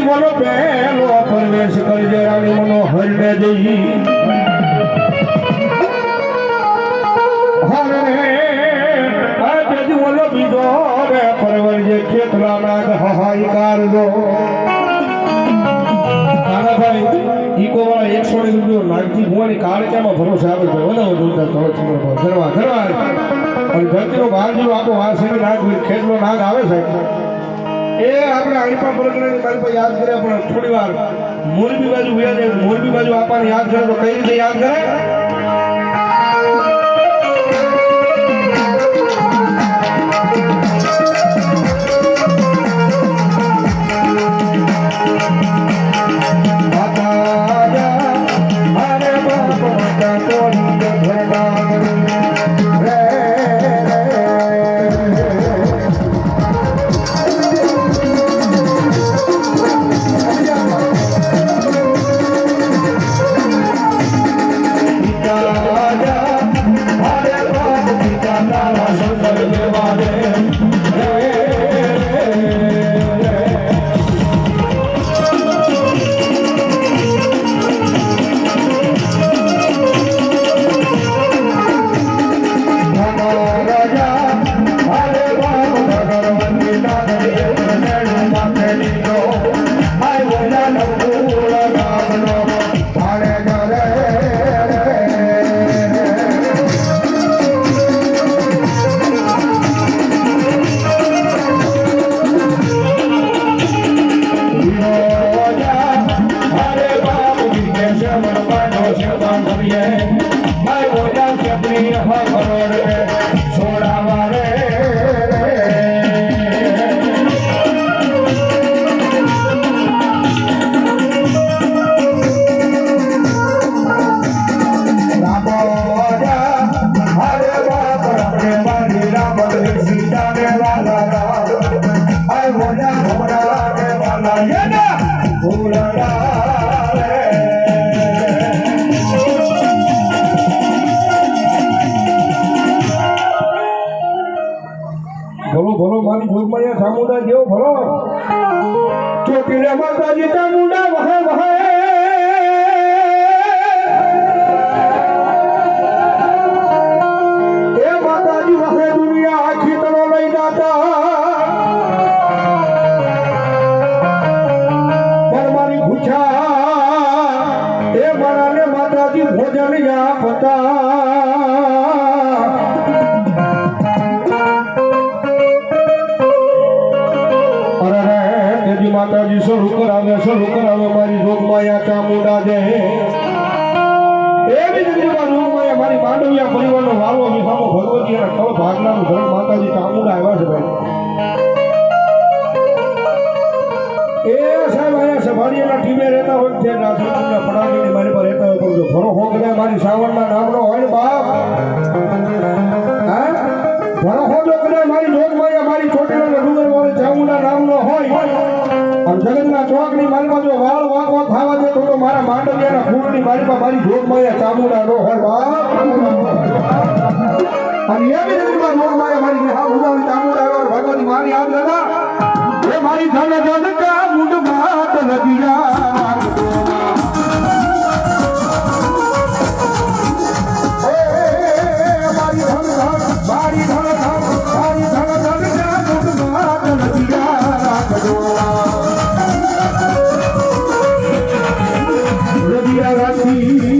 બોલો પહેલો પ્રવેશ કરજે રાણી મનો હરને જઈ બીજો રે પરવરજે ખેતલા નાગ હાહાકાર દો કાનાભાઈ ઈકો વાળા એકસો ને રૂપિયો નાગજી ભુવાની કાળક્યામાં ભરોસે આવે છે? વધારે જોરદાર કરો છો ઘરવા ઘરવા અને ધરતીનો ભાગ જેવો આખો વાસ નાગ ખેતનો નાગ આવે છે. એ આપણે અણીપા પરગણાની પાસે યાદ કર્યા પણ થોડી વાર મોરબી બાજુ ગયા મોરબી બાજુ આપણને યાદ કરે તો કઈ રીતે યાદ કરે? ચોટીલા માતાજી ચામુંડા વહે વહે એ માતાજી વહે દુનિયા આખી તરો લઈ પણ મારી ભૂછા, એ મારાને માતાજી ભોજન યા પતા શરૂ કરાવે શરૂ કરાવે, મારી જોગમાયા ચામુંડા જે એવી જ રીતે જોગમાયા મારી માંડવિયા પરિવારનો વાલો વિસામો ભગવતી અને કળ ભાગનાનું ઘર માતાજી ચામુંડા આવ્યા છે ભાઈ. એ સાહેબ અહીંયા સભાડીયાના ટીમે રહેતા હોય તે નાસરપુરના પડાવી મારી પર રહેતા હોય પણ જો હોક ને મારી સાવણના નામનો હોય ને બાપ. જગતના ચોકની માલમાં જો વાળ વાંકો ખાવા દે તો મારા માંડવિયાના ફૂલની મારી પાસે મારી જોગમાયા ચામુંડા નો હોય બાપ. અને એવી રીતમાં જોગમાયા મારી હા ઉદાવળી ચામુંડા આવ્યા ભગવાન મારી આવ દાદા એ મારી ધન ધન કા મુંડ માત લગિયા assim.